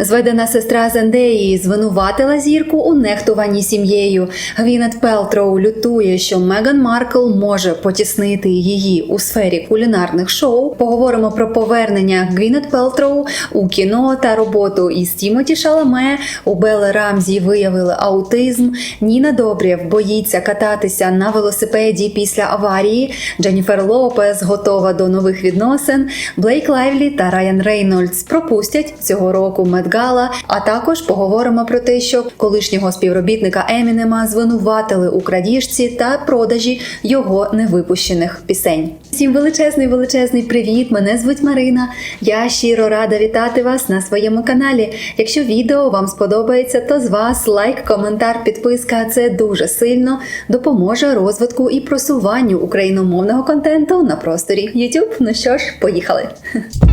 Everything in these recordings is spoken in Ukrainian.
Зведена сестра Зендеї звинуватила зірку у нехтуванні сім'єю. Гвінет Пелтроу лютує, що Меган Маркл може потіснити її у сфері кулінарних шоу. Поговоримо про повернення Гвінет Пелтроу у кіно та роботу із Тімоті Шаламе. У Белли Рамзі виявили аутизм. Ніна Добрєв боїться кататися на велосипеді після аварії. Дженніфер Лопес готова до нових відносин. Блейк Лайвлі та Райан Рейнольдс пропустять цього року Медгала. А також поговоримо про те, що колишнього співробітника Емінема звинуватили у крадіжці та продажі його невипущених пісень. Всім величезний величезний привіт! Мене звуть Марина. Я щиро рада вітати вас на своєму каналі. Якщо відео вам сподобається, то з вас лайк, коментар, підписка це дуже сильно допоможе розвитку і просуванню україномовного контенту на просторі YouTube. Ну що ж, поїхали!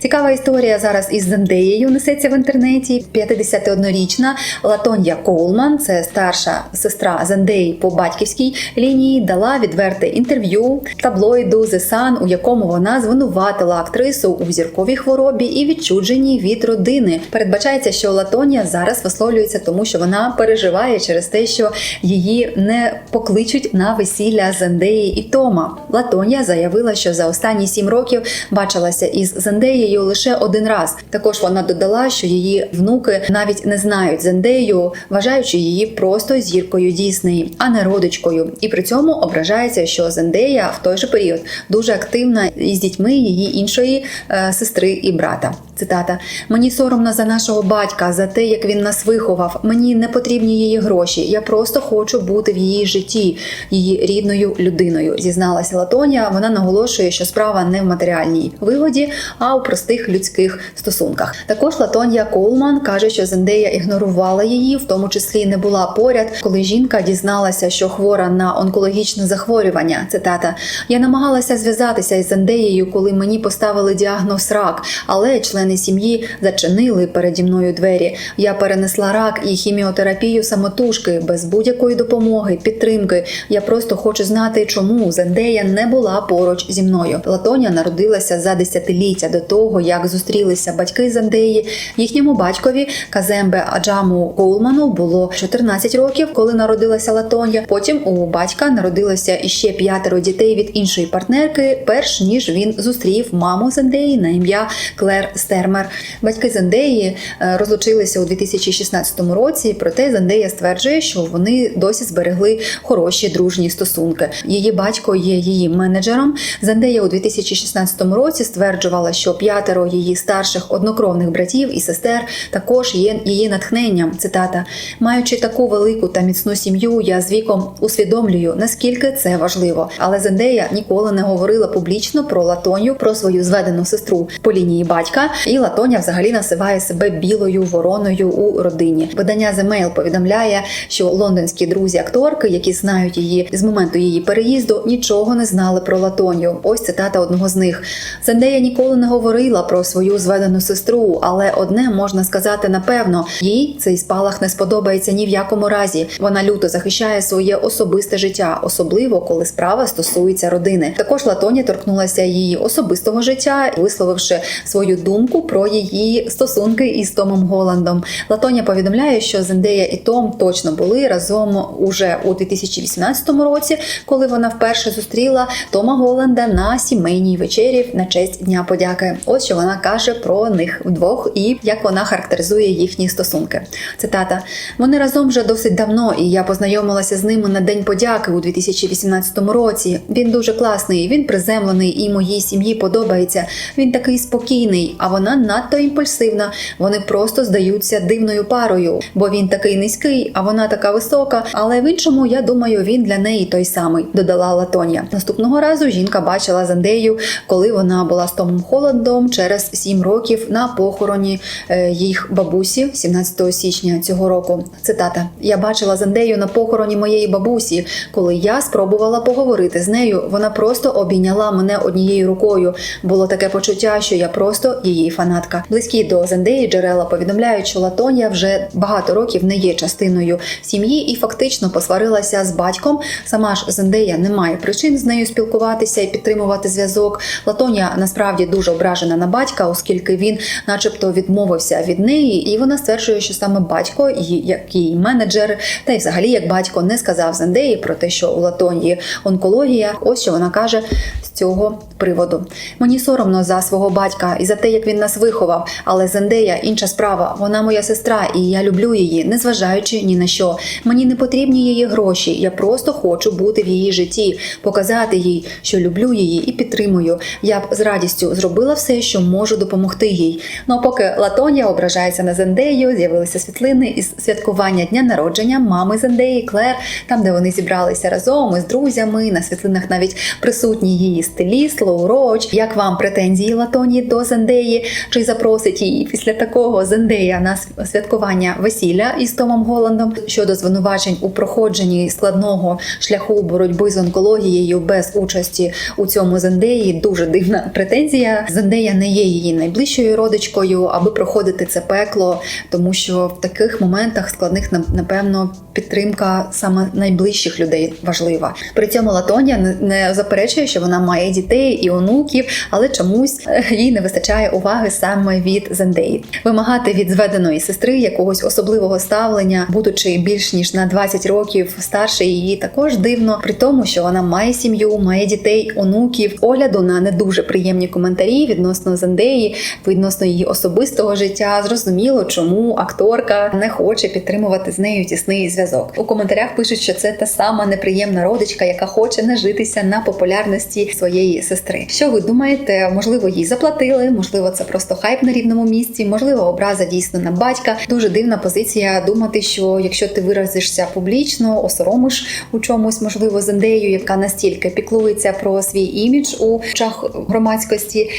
Цікава історія зараз із Зендеєю несеться в інтернеті. 51-річна Латонья Коулман, це старша сестра Зендеї по батьківській лінії, дала відверте інтерв'ю таблоїду The Sun, у якому вона звинуватила актрису у зірковій хворобі і відчудженні від родини. Передбачається, що Латонія зараз висловлюється, тому що вона переживає через те, що її не покличуть на весілля Зендеї і Тома. Латонія заявила, що за останні сім років бачилася із Зендеєю лише один раз. Також вона додала, що її внуки навіть не знають Зендею, вважаючи її просто зіркою Дісней, а не родичкою. І при цьому ображається, що Зендея в той же період дуже активна із дітьми її іншої е, сестри і брата. Цитата: мені соромно за нашого батька, за те, як він нас виховав. Мені не потрібні її гроші. Я просто хочу бути в її житті, її рідною людиною. Зізналася Латонія. Вона наголошує, що справа не в матеріальній вигоді, а у простих людських стосунках. Також Латонія Коулман каже, що Зендея ігнорувала її, в тому числі не була поряд, коли жінка дізналася, що хвора на онкологічне захворювання. Цитата: Я намагалася зв'язатися із Зендеєю, коли мені поставили діагноз рак, але члени сім'ї зачинили переді мною двері. Я перенесла рак і хіміотерапію самотужки без будь-якої допомоги, підтримки. Я просто хочу знати, чому Зендея не була поруч зі мною. Латоня народилася за десятиліття до того, як зустрілися батьки Зендеї. Їхньому батькові Казембе Аджаму Коулману було 14 років, коли народилася Латоня. Потім у батька народилося іще п'ятеро дітей від іншої партнерки, перш ніж він зустрів маму Зендеї на ім'я Клер Стермер. Батьки Зендеї е, розлучилися у 2016 році. Проте Зендея стверджує, що вони досі зберегли хороші дружні стосунки. Її батько є її менеджером. Зендея у 2016 році стверджувала, що п'ятеро її старших однокровних братів і сестер також є її натхненням. Цитата: маючи таку велику та міцну сім'ю, я з віком усвідомлюю, наскільки це важливо. Але Зендея ніколи не говорила публічно про Латоню, про свою зведену сестру по лінії батька. І Латоня взагалі називає себе білою вороною у родині. Видання The Mail повідомляє, що лондонські друзі акторки, які знають її з моменту її переїзду, нічого не знали про Латоню. Ось цитата одного з них. Зендея ніколи не говорила про свою зведену сестру, але одне можна сказати напевно: їй цей спалах не сподобається ні в якому разі. Вона люто захищає своє особисте життя, особливо коли справа стосується родини. Також Латоня торкнулася її особистого життя, висловивши свою думку про її стосунки із Томом Голландом. Латоня повідомляє, що Зендея і Том точно були разом уже у 2018 році, коли вона вперше зустріла Тома Голланда на сімейній вечері на честь Дня подяки. Ось що вона каже про них вдвох і як вона характеризує їхні стосунки. Цитата: вони разом вже досить давно, і я познайомилася з ними на День подяки у 2018 році. Він дуже класний, він приземлений і моїй сім'ї подобається. Він такий спокійний, а вона надто імпульсивна. Вони просто здаються дивною парою, бо він такий низький, а вона така висока. Але в іншому, я думаю, він для неї той самий, додала Латонія. Наступного разу жінка бачила Зандею, коли вона була з Томом Холландом через сім років на похороні е, їх бабусі 17 січня цього року. Цитата: Я бачила Зандею на похороні моєї бабусі. Коли я спробувала поговорити з нею, вона просто обійняла мене однією рукою. Було таке почуття, що я просто її її фанатка. Близькі до Зендеї джерела повідомляють, що Латонія вже багато років не є частиною сім'ї і фактично посварилася з батьком. Сама ж Зендея не має причин з нею спілкуватися і підтримувати зв'язок. Латонія насправді дуже ображена на батька, оскільки він, начебто, відмовився від неї, і вона стверджує, що саме батько, як її менеджер, та й взагалі як батько не сказав Зендеї про те, що у Латонії онкологія. Ось що вона каже з цього приводу. Мені соромно за свого батька і за те, як він нас виховав. Але Зендея інша справа. Вона моя сестра, і я люблю її, незважаючи ні на що. Мені не потрібні її гроші. Я просто хочу бути в її житті, показати їй, що люблю її і підтримую. Я б з радістю зробила все, що можу допомогти їй. Ну а поки Латонія ображається на Зендею, з'явилися світлини із святкування дня народження мами Зендеї Клер, там, де вони зібралися разом із друзями. На світлинах навіть присутній її стиліст Лоу Роуч. Як вам претензії Латонії до Зендеї? Чи запросить її після такого Зендея на святкування весілля із Томом Голландом щодо звинувачень у проходженні складного шляху боротьби з онкологією без участі у цьому Зендеї? Дуже дивна претензія. Зендея не є її найближчою родичкою, аби проходити це пекло, тому що в таких моментах складних на- напевно підтримка саме найближчих людей важлива. При цьому Латонія не- не заперечує, що вона має дітей і онуків, але чомусь е, їй не вистачає уваги саме від Зендеї. Вимагати від зведеної сестри якогось особливого ставлення, будучи більш ніж на 20 років старше її, також дивно, при тому, що вона має сім'ю, має дітей, онуків. Огляду на не дуже приємні коментарі відносно Зендеї, відносно її особистого життя. Зрозуміло, чому акторка не хоче підтримувати з нею тісний зв'язок. У коментарях пишуть, що це та сама неприємна родичка, яка хоче нажитися на популярності своєї сестри. Що ви думаєте? Можливо, їй заплатили, можливо, це просто хайп на рівному місці, можливо, образа дійсно на батька. Дуже дивна позиція думати, що якщо ти виразишся публічно, осоромиш у чомусь, можливо, Зендею, яка настільки піклується про свій імідж у очах громадськості,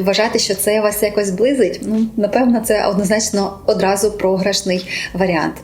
вважати, що це вас якось зблизить. Ну напевно, це однозначно одразу програшний варіант.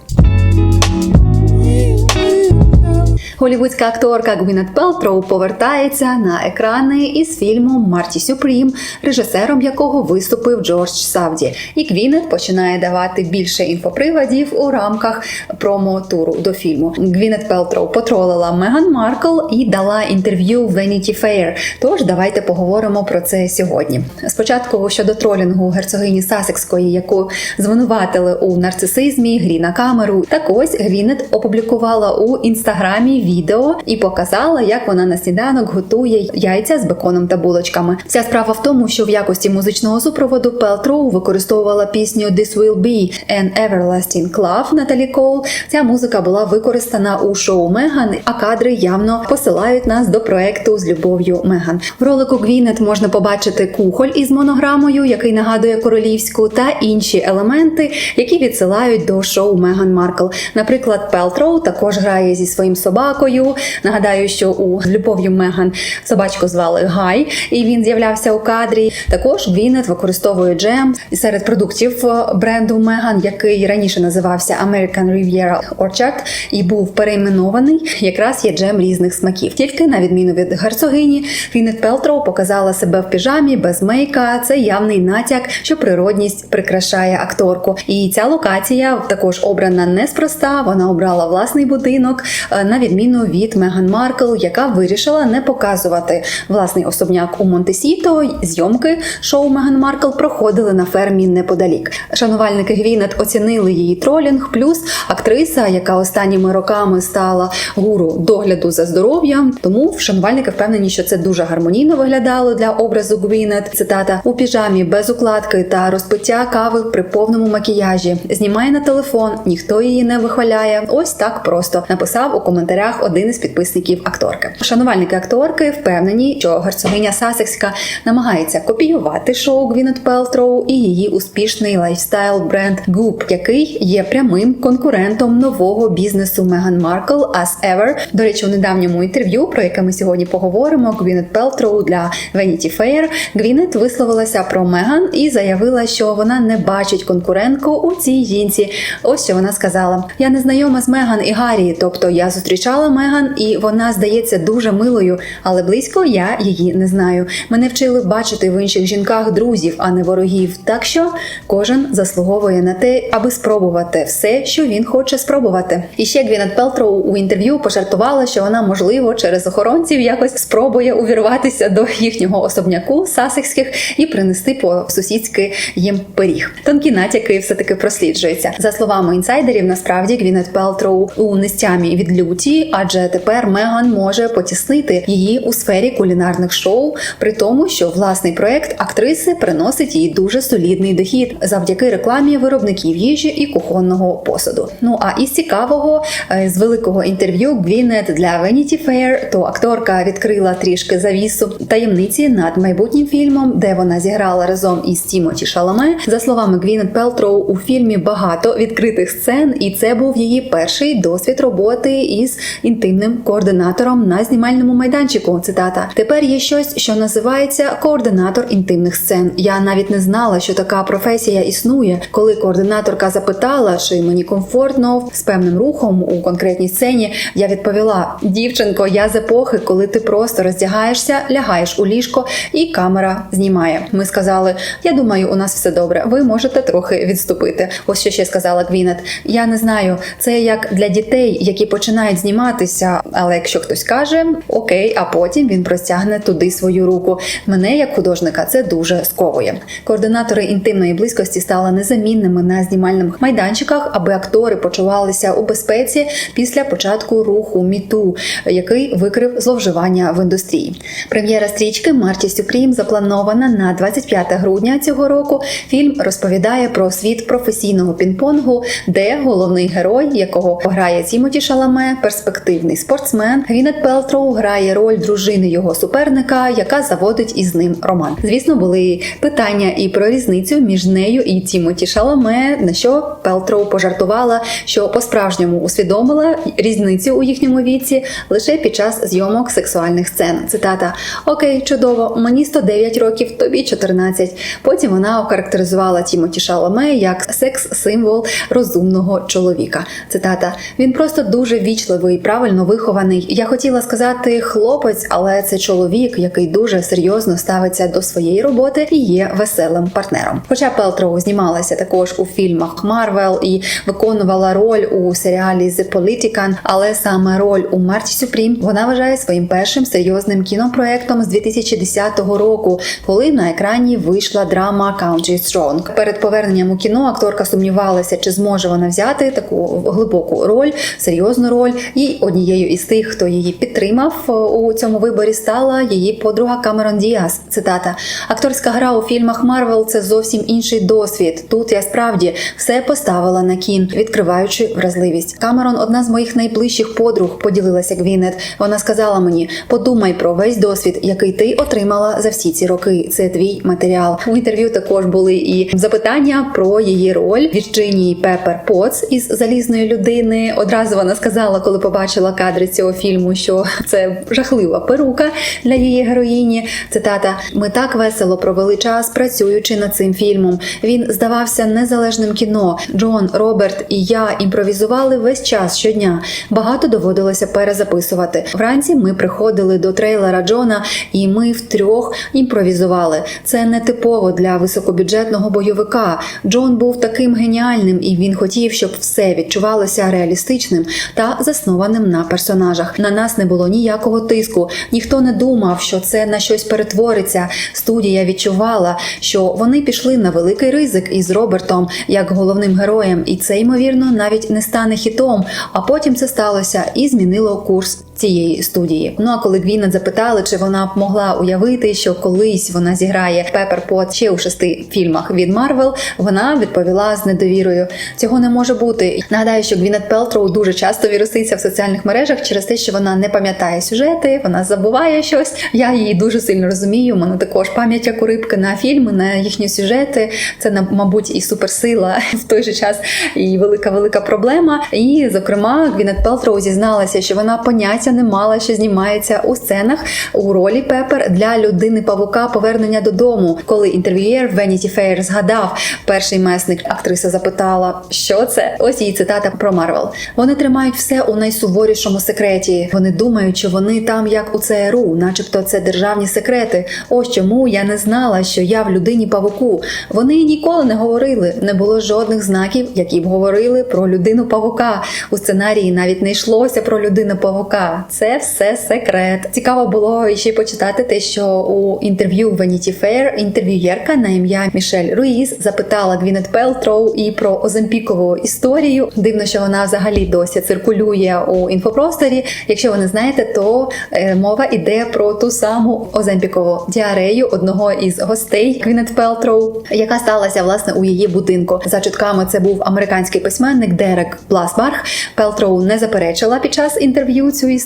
Голівудська акторка Гвінет Пелтроу повертається на екрани із фільмом Марті Сюпрім, режисером якого виступив Джордж Савді. І Гвінет починає давати більше інфоприводів у рамках промо-туру до фільму. Гвінет Пелтроу потролила Меган Маркл і дала інтерв'ю Vanity Fair. Тож давайте поговоримо про це сьогодні. Спочатку щодо тролінгу герцогині Сасекської, яку звинуватили у нарцисизмі, грі на камеру. Так ось Гвінет опублікувала у інстаграмі відео і показала, як вона на сніданок готує яйця з беконом та булочками. Вся справа в тому, що в якості музичного супроводу Пелтроу використовувала пісню This Will Be an Everlasting Love Наталі Кол. Ця музика була використана у шоу Меган, а кадри явно посилають нас до проекту з любов'ю Меган. В ролику Гвінет можна побачити кухоль із монограмою, який нагадує королівську, та інші елементи, які відсилають до шоу Меган Маркл. Наприклад, Пелтроу також грає зі своїм собакою. Нагадаю, що у любов'ю Меган собачку звали Гай, і він з'являвся у кадрі. Також Гвінет використовує джем серед продуктів е, бренду Меган, який раніше називався American Riviera Orchard і був перейменований. Якраз є джем різних смаків. Тільки на відміну від герцогині, Гвінет Пелтроу показала себе в піжамі без мейка. Це явний натяк, що природність прикрашає акторку. І ця локація також обрана неспроста. Вона обрала власний будинок, е, на відміну від Меган Маркл, яка вирішила не показувати власний особняк у Монтесіто. Зйомки шоу Меган Маркл проходили на фермі неподалік. Шанувальники Гвінет оцінили її тролінг. Плюс актриса, яка останніми роками стала гуру догляду за здоров'ям. Тому шанувальники впевнені, що це дуже гармонійно виглядало для образу Гвінет. Цитата у піжамі без укладки та розпиття кави при повному макіяжі. Знімає на телефон, ніхто її не вихваляє. Ось так просто написав у коментарях один із підписників акторки. Шанувальники акторки впевнені, що герцогиня Сасекська намагається копіювати шоу Гвінет Пелтроу і її успішний лайфстайл бренд Goop, який є прямим конкурентом нового бізнесу Меган Маркл as ever. До речі, у недавньому інтерв'ю, про яке ми сьогодні поговоримо, Гвінет Пелтроу для Vanity Fair, Гвінет висловилася про Меган і заявила, що вона не бачить конкурентку у цій жінці. Ось що вона сказала: Я не знайома з Меган і Гаррі, тобто я зустрічаю зустрічала Меган, і вона здається дуже милою, але близько я її не знаю. Мене вчили бачити в інших жінках друзів, а не ворогів. Так що кожен заслуговує на те, аби спробувати все, що він хоче спробувати. І ще Гвінет Пелтроу у інтерв'ю пожартувала, що вона можливо через охоронців якось спробує увірватися до їхнього особняку сасекських і принести по сусідськи їм пиріг. Тонкі натяки все таки просліджуються. За словами інсайдерів, насправді Гвінет Пелтроу у нестямі від люті, адже тепер Меган може потіснити її у сфері кулінарних шоу, при тому, що власний проект актриси приносить їй дуже солідний дохід завдяки рекламі виробників їжі і кухонного посуду. Ну а із цікавого е, з великого інтерв'ю Гвінет для Vanity Fair, то акторка відкрила трішки завісу таємниці над майбутнім фільмом, де вона зіграла разом із Тімоті Шаламе. За словами Гвінет Пелтроу, у фільмі багато відкритих сцен, і це був її перший досвід роботи із інтимним координатором на знімальному майданчику. Цитата: тепер є щось, що називається координатор інтимних сцен. Я навіть не знала, що така професія існує. Коли координаторка запитала, чи мені комфортно з певним рухом у конкретній сцені, я відповіла: дівчинко, я з епохи, коли ти просто роздягаєшся, лягаєш у ліжко, і камера знімає. Ми сказали: Я думаю, у нас все добре. Ви можете трохи відступити. Ось що ще сказала Гвінет. Я не знаю, це як для дітей, які починають зніматися. Але якщо хтось каже окей, а потім він простягне туди свою руку. Мене як художника це дуже сковує. Координатори інтимної близькості стали незамінними на знімальних майданчиках, аби актори почувалися у безпеці після початку руху міту, який викрив зловживання в індустрії. Прем'єра стрічки Марті Сюпрім запланована на 25 грудня цього року. Фільм розповідає про світ професійного пінг-понгу, де головний герой, якого грає Тімоті Шаламе, перспективний спортсмен. Гвінет Пелтроу грає роль дружини його суперника, яка заводить із ним роман. Звісно, були питання і про різницю між нею і Тімоті Шаламе, на що Пелтроу пожартувала, що по-справжньому усвідомила різницю у їхньому віці лише під час зйомок сексуальних сцен. Цитата: Окей, чудово, мені 109 років, тобі 14. Потім вона охарактеризувала Тімоті Шаламе як секс-символ розумного чоловіка. Цитата: він просто дуже вічливий, правильно вихований. Я хотіла сказати хлопець, але це чоловік, який дуже серйозно ставиться до своєї роботи і є веселим партнером. Хоча Пелтроу знімалася також у фільмах Марвел і виконувала роль у серіалі The Politician, але саме роль у Марті Сюпрім вона вважає своїм першим серйозним кінопроектом з 2010 року, коли на екрані вийшла драма Country Strong. Перед поверненням у кіно акторка сумнівалася, чи зможе вона взяти таку глибоку роль, серйозну роль. І однією із тих, хто її підтримав у цьому виборі, стала її подруга Камерон Діас. Цитата: акторська гра у фільмах Марвел це зовсім інший досвід. Тут я справді все поставила на кін, відкриваючи вразливість. Камерон, одна з моїх найближчих подруг, поділилася Гвінет. Вона сказала мені: подумай про весь досвід, який ти отримала за всі ці роки. Це твій матеріал. У інтерв'ю також були і запитання про її роль Вірджинії Пепер Поц із залізної людини. Одразу вона сказала, коли побачила кадри цього фільму, що це жахлива перука для її героїні. Цитата: Ми так весело провели час, працюючи над цим фільмом. Він здавався незалежним кіно. Джон, Роберт і я імпровізували весь час щодня. Багато доводилося перезаписувати. Вранці ми приходили до трейлера Джона, і ми втрьох імпровізували. Це не типово для високобюджетного бойовика. Джон був таким геніальним, і він хотів, щоб все відчувалося реалістичним та заснованим на персонажах. На нас не було ніякого тиску. Ніхто не думав, що це на щось перетвориться. Студія відчувала, що вони пішли на великий ризик із Робертом як головним героєм, і це ймовірно навіть не стане хітом. А потім це сталося і змінило курс цієї студії. Ну а коли Гвінет запитали, чи вона б могла уявити, що колись вона зіграє Пепер Пот ще у шести фільмах від Марвел, вона відповіла з недовірою: цього не може бути. Нагадаю, що Гвінет Пелтроу дуже часто віруситься в соціальних мережах через те, що вона не пам'ятає сюжети, вона забуває щось. Я її дуже сильно розумію. У мене також пам'ять як у рибки на фільми, на їхні сюжети. Це мабуть і суперсила в той же час, і велика велика проблема. І зокрема, Гвінет Пелтроу зізналася, що вона поняття поняття не мала, що знімається у сценах у ролі Пепер для людини павука повернення додому. Коли інтерв'юєр Vanity Fair згадав перший месник, актриса запитала, що це. Ось її цитата про Марвел. Вони тримають все у найсуворішому секреті. Вони думають, що вони там як у ЦРУ, начебто це державні секрети. Ось чому я не знала, що я в людині павуку. Вони ніколи не говорили, не було жодних знаків, які б говорили про людину павука. У сценарії навіть не йшлося про людину павука. Це все секрет. Цікаво було ще почитати те, що у інтерв'ю Vanity Fair інтерв'юєрка на ім'я Мішель Руїз запитала Гвінет Пелтроу і про Оземпікову історію. Дивно, що вона взагалі досі циркулює у інфопросторі. Якщо ви не знаєте, то е, мова йде про ту саму Оземпікову діарею одного із гостей Гвінет Пелтроу, яка сталася власне у її будинку. За чутками це був американський письменник Дерек Бласбарг. Пелтроу не заперечила під час інтерв'ю цю історію.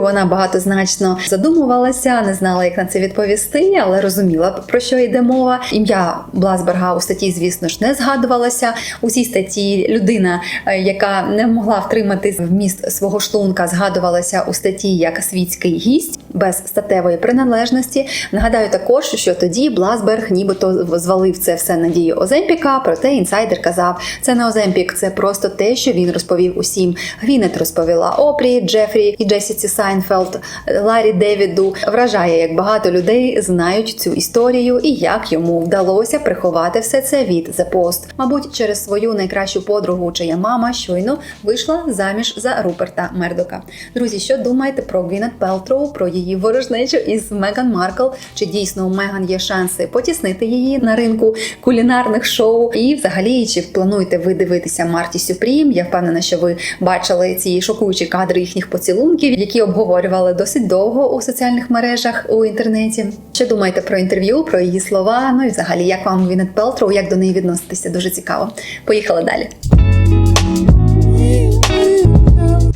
Вона багатозначно задумувалася, не знала, як на це відповісти, але розуміла про що йде мова. Ім'я Бласберга у статті, звісно ж, не згадувалося. У цій статті людина, е, яка не могла втримати вміст свого шлунка, згадувалася у статті як світський гість без статевої приналежності. Нагадаю також, що тоді Бласберг нібито звалив це все на дію Оземпіка, проте інсайдер казав, це не Оземпік, це просто те, що він розповів усім. Гвінет розповіла Опрі, Джефрі і Джесіці Сайнфелд, Ларі Девіду. Вражає, як багато людей знають цю історію і як йому вдалося приховати все це від The Post. Мабуть, через свою найкращу подругу, чия мама щойно вийшла заміж за Руперта Мердока. Друзі, що думаєте про Гвінет Пелтроу, про її ворожнечу із Меган Маркл? Чи дійсно у Меган є шанси потіснити її на ринку кулінарних шоу? І взагалі, чи плануєте ви дивитися Марті Сюпрім? Я впевнена, що ви бачили ці шокуючі кадри їхніх поцілунків, які обговорювали досить довго у соціальних мережах у інтернеті. Що думаєте про інтерв'ю, про її слова? Ну і взагалі, як вам Гвінет Пелтроу, як до неї відноситися? Дуже цікаво. Поїхали далі.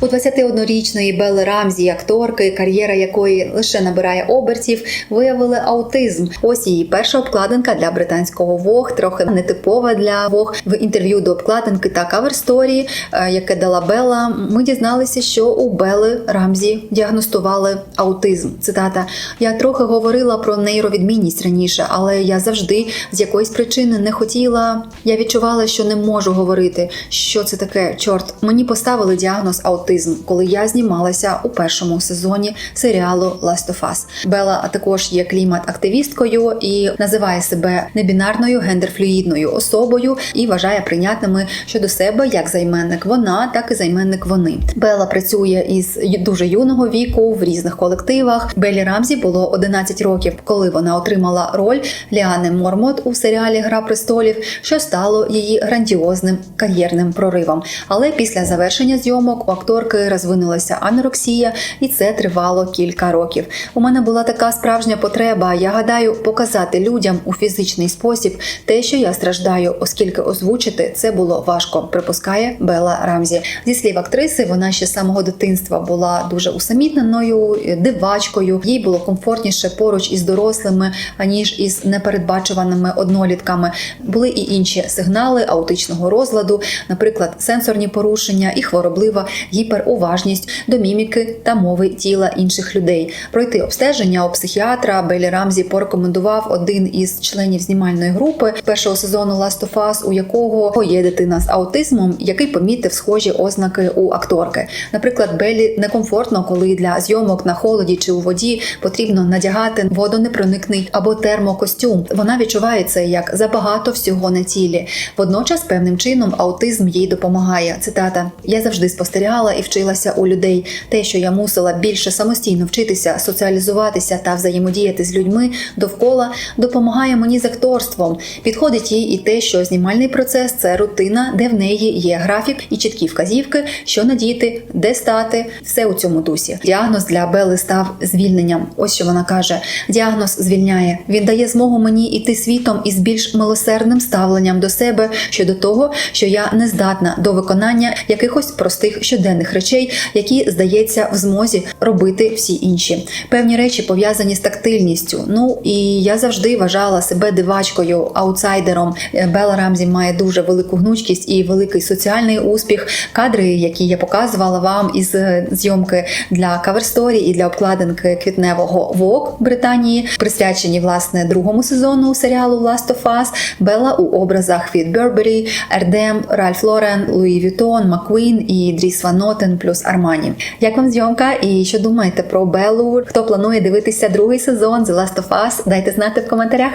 У 21-річної Белли Рамзі, акторки, кар'єра якої лише набирає обертів, виявили аутизм. Ось її перша обкладинка для британського Vogue, трохи нетипова для Vogue. В інтерв'ю до обкладинки та кавер-сторі, е, яке дала Белла, ми дізналися, що у Белли Рамзі діагностували аутизм. Цитата: Я трохи говорила про нейровідмінність раніше, але я завжди з якоїсь причини не хотіла. Я відчувала, що не можу говорити, що це таке. Чорт, мені поставили діагноз аутизм, коли я знімалася у першому сезоні серіалу Last of Us. Белла також є клімат-активісткою і називає себе небінарною гендерфлюїдною особою і вважає прийнятними щодо себе як займенник вона, так і займенник вони. Белла працює із дуже юного віку в різних колективах. Беллі Рамзі було 11 років, коли вона отримала роль Ліани Мормот у серіалі Гра престолів, що стало її грандіозним кар'єрним проривом. Але після завершення зйомок у акторки розвинулася анорексія, і це тривало кілька років. У мене була така справжня потреба. Я гадаю, показати людям у фізичний спосіб те, що я страждаю, оскільки озвучити це було важко. Припускає Белла Рамзі. Зі слів актриси, вона ще з самого дитинства була дуже усамітненою, дивачкою. Їй було комфортніше поруч із дорослими, аніж із непередбачуваними однолітками. Були і інші сигнали аутичного розладу, наприклад, сенсорні порушення і хвороблива гіперуважність до міміки та мови тіла інших людей. Пройти обстеження у психіатра Белі Рамзі порекомендував один із членів знімальної групи першого сезону Last of Us, у якого є дитина з аутизмом, який помітив схожі ознаки у акторки. Наприклад, Белі некомфортно, коли для зйомок на холоді чи у воді потрібно надягати водонепроникний або термокостюм. Вона відчуває це як забагато всього на тілі. Водночас, певним чином, аутизм їй допомагає. Цитата: Я завжди спостерігала і вчилася у людей. Те, що я мусила більше самостійно вчитися, соціалізуватися та взаємодіяти з людьми довкола, допомагає мені з акторством. Підходить їй і те, що знімальний процес це рутина, де в неї є графік і чіткі вказівки, що надіти, де стати, все у цьому дусі. Діагноз для Белли став звільненням. Ось що вона каже: діагноз звільняє. Він дає змогу мені іти світом із більш милосердним ставленням до себе щодо того, що я не здатна до виконання якихось простих щоденних певних речей, які здається в змозі робити всі інші. Певні речі пов'язані з тактильністю. Ну і я завжди вважала себе дивачкою, аутсайдером. Е, Белла Рамзі має дуже велику гнучкість і великий соціальний успіх. Кадри, які я показувала вам із е, зйомки для каверсторі і для обкладинки квітневого Vogue Британії, присвячені власне другому сезону серіалу Last of Us. Белла у образах від Бербері, Erdem, Ральф Лорен, Луї Вітон, Маквін і Дріс Ван Нотен плюс Армані. Як вам зйомка? І що думаєте про Беллу? Хто планує дивитися другий сезон The Last of Us? Дайте знати в коментарях.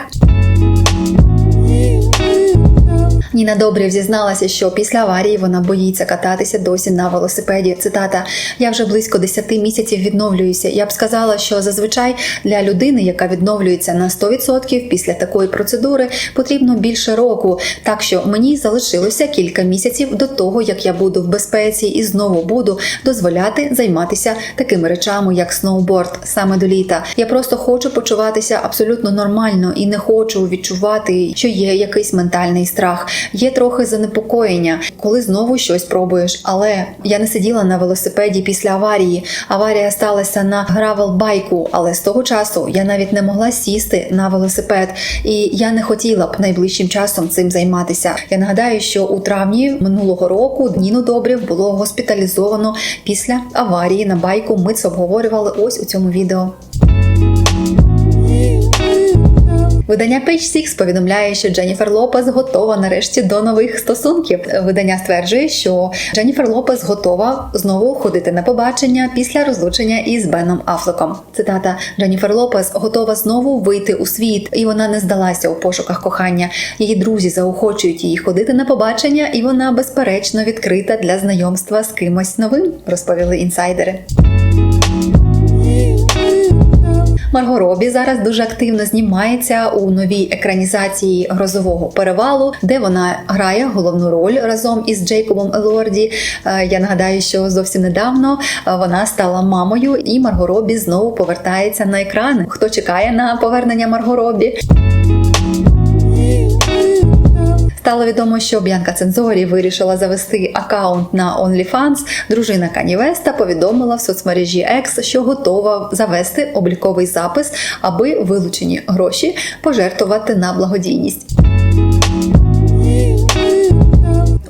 Ніна Добрів зізналася, що після аварії вона боїться кататися досі на велосипеді. Цитата: Я вже близько 10 місяців відновлююся. Я б сказала, що зазвичай для людини, яка відновлюється на 100% після такої процедури, потрібно більше року. Так що мені залишилося кілька місяців до того, як я буду в безпеці і знову буду дозволяти займатися такими речами, як сноуборд, саме до літа. Я просто хочу почуватися абсолютно нормально і не хочу відчувати, що є якийсь ментальний страх. Є трохи занепокоєння, коли знову щось пробуєш. Але я не сиділа на велосипеді після аварії. Аварія сталася на гравел-байку, але з того часу я навіть не могла сісти на велосипед, і я не хотіла б найближчим часом цим займатися. Я нагадаю, що у травні минулого року Ніну Добрів було госпіталізовано після аварії на байку. Ми це обговорювали ось у цьому відео. Видання Page Six повідомляє, що Дженніфер Лопес готова нарешті до нових стосунків. Видання стверджує, що Дженніфер Лопес готова знову ходити на побачення після розлучення із Беном Афлеком. Цитата Дженніфер Лопес готова знову вийти у світ, і вона не здалася у пошуках кохання. Її друзі заохочують її ходити на побачення, і вона безперечно відкрита для знайомства з кимось новим, розповіли інсайдери. Марго Робі зараз дуже активно знімається у новій екранізації грозового перевалу, де вона грає головну роль разом із Джейкобом Елорді. Е, Я нагадаю, що зовсім недавно е, вона стала мамою, і Марго Робі знову повертається на екрани. Хто чекає на повернення Марго Робі? Стало відомо, що Б'янка Цензорі вирішила завести аккаунт на OnlyFans. Дружина Кані Веста повідомила в соцмережі X, що готова завести обліковий запис, аби вилучені гроші пожертвувати на благодійність.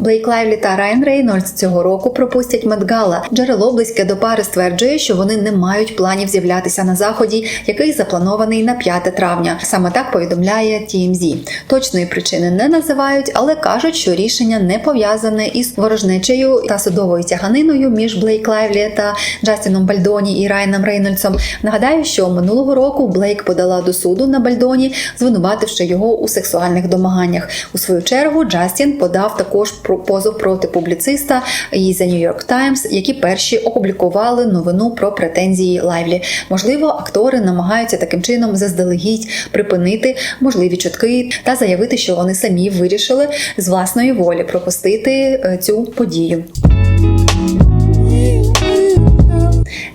Блейк Лайвлі та Райан Рейнольдс цього року пропустять Медгала. Джерело близьке до пари стверджує, що вони не мають планів з'являтися на заході, який запланований на 5 травня. Саме так повідомляє TMZ. Точної причини не називають, але кажуть, що рішення не пов'язане із ворожнечею та судовою тяганиною між Блейк Лайвлі та Джастіном Бальдоні і Райаном Рейнольдсом. Нагадаю, що минулого року Блейк подала до суду на Бальдоні, звинувативши його у сексуальних домаганнях. У свою чергу Джастін подав також позов проти публіциста і The New York Times, які перші опублікували новину про претензії Лайвлі. Можливо, актори намагаються таким чином заздалегідь припинити можливі чутки та заявити, що вони самі вирішили з власної волі пропустити е, цю подію.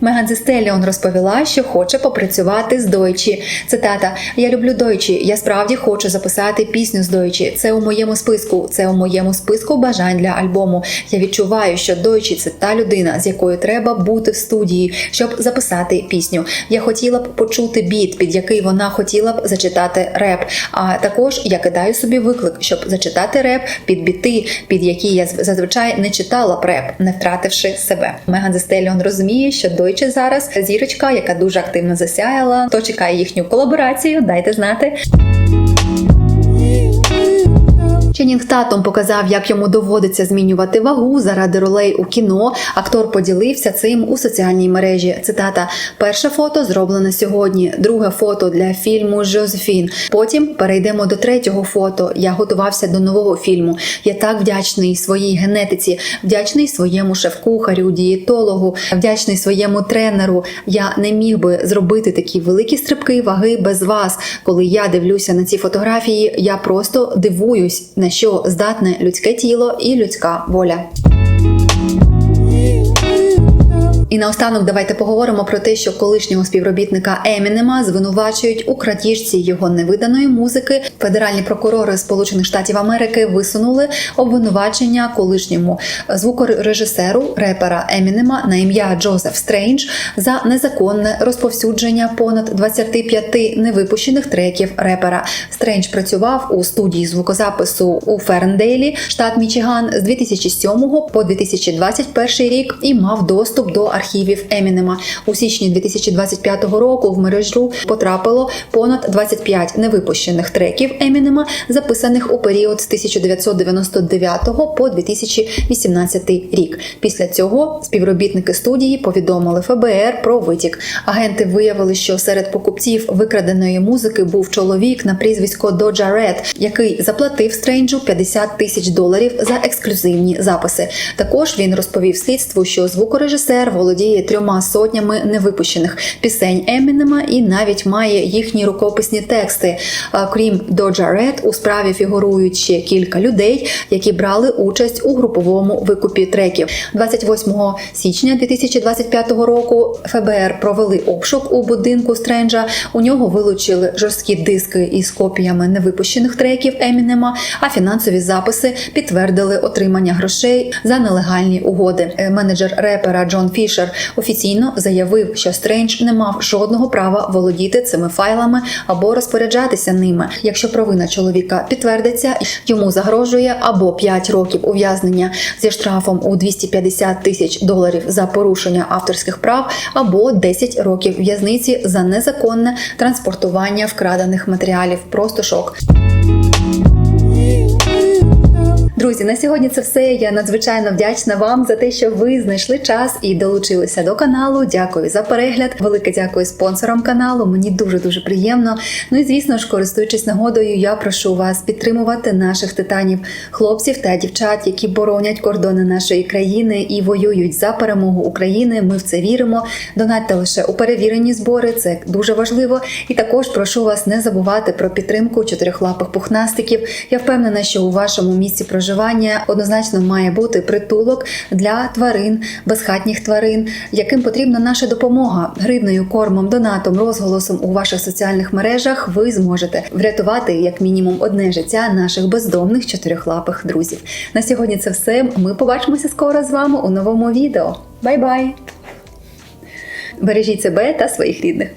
Меган Зестеліон розповіла, що хоче попрацювати з Дойчі. Цитата: Я люблю Дойчі. Я справді хочу записати пісню з Дойчі. Це у моєму списку. Це у моєму списку бажань для альбому. Я відчуваю, що Дойчі це та людина, з якою треба бути в студії, щоб записати пісню. Я хотіла б почути біт, під який вона хотіла б зачитати реп. А також я кидаю собі виклик, щоб зачитати реп під біти, під які я зазвичай не читала б реп, не втративши себе. Меган Зестеліон розуміє, що Дойче зараз зірочка, яка дуже активно засяяла. то чекає їхню колаборацію, дайте знати. Ченнінг Татум показав, як йому доводиться змінювати вагу заради ролей у кіно. Актор поділився цим у соціальній мережі. Цитата: перше фото зроблене сьогодні, друге фото для фільму Жозефін. Потім перейдемо до третього фото. Я готувався до нового фільму. Я так вдячний своїй генетиці, вдячний своєму шеф-кухарю, дієтологу, вдячний своєму тренеру. Я не міг би зробити такі великі стрибки ваги без вас. Коли я дивлюся на ці фотографії, я просто дивуюсь на що здатне людське тіло і людська воля. І наостанок давайте поговоримо про те, що колишнього співробітника Емінема звинувачують у крадіжці його невиданої музики. Федеральні прокурори Сполучених Штатів Америки висунули обвинувачення колишньому звукорежисеру репера Емінема на ім'я Джозеф Стрейндж за незаконне розповсюдження понад 25 невипущених треків репера. Стрендж працював у студії звукозапису у Ферндейлі, штат Мічиган, з 2007 по 2021 рік і мав доступ до архівів Емінема. У січні 2025 року в мережу потрапило понад 25 невипущених треків Емінема, записаних у період з 1999 по 2018 рік. Після цього співробітники студії повідомили ФБР про витік. Агенти виявили, що серед покупців викраденої музики був чоловік на прізвисько Доджа Ред, який заплатив Стренджу 50 тисяч доларів за ексклюзивні записи. Також він розповів слідству, що звукорежисер володіє трьома сотнями невипущених пісень Емінема і навіть має їхні рукописні тексти. Крім Доджа Ред, у справі фігурують ще кілька людей, які брали участь у груповому викупі треків. 28 січня 2025 року ФБР провели обшук у будинку Стренджа. У нього вилучили жорсткі диски із копіями невипущених треків Емінема, а фінансові записи підтвердили отримання грошей за нелегальні угоди. Е, Менеджер репера Джон Фішер офіційно заявив, що Стрендж не мав жодного права володіти цими файлами або розпоряджатися ними. Якщо провина чоловіка підтвердиться, йому загрожує або 5 років ув'язнення зі штрафом у 250 тисяч доларів за порушення авторських прав, або 10 років в'язниці за незаконне транспортування вкрадених матеріалів. Просто шок. Друзі, на сьогодні це все. Я надзвичайно вдячна вам за те, що ви знайшли час і долучилися до каналу. Дякую за перегляд. Велике дякую спонсорам каналу. Мені дуже дуже приємно. Ну і звісно ж, користуючись нагодою, я прошу вас підтримувати наших титанів, хлопців та дівчат, які боронять кордони нашої країни і воюють за перемогу України. Ми в це віримо. Донатьте лише у перевірені збори. Це дуже важливо. І також прошу вас не забувати про підтримку чотирьохлапих пухнастиків. Я впевнена, що у вашому місці проживання однозначно має бути притулок для тварин, безхатніх тварин, яким потрібна наша допомога гривнею, кормом, донатом, розголосом у ваших соціальних мережах. Ви зможете врятувати як мінімум одне життя наших бездомних чотирьохлапих друзів. На сьогодні це все. Ми побачимося скоро з вами у новому відео. Бай-бай! Бережіть себе та своїх рідних.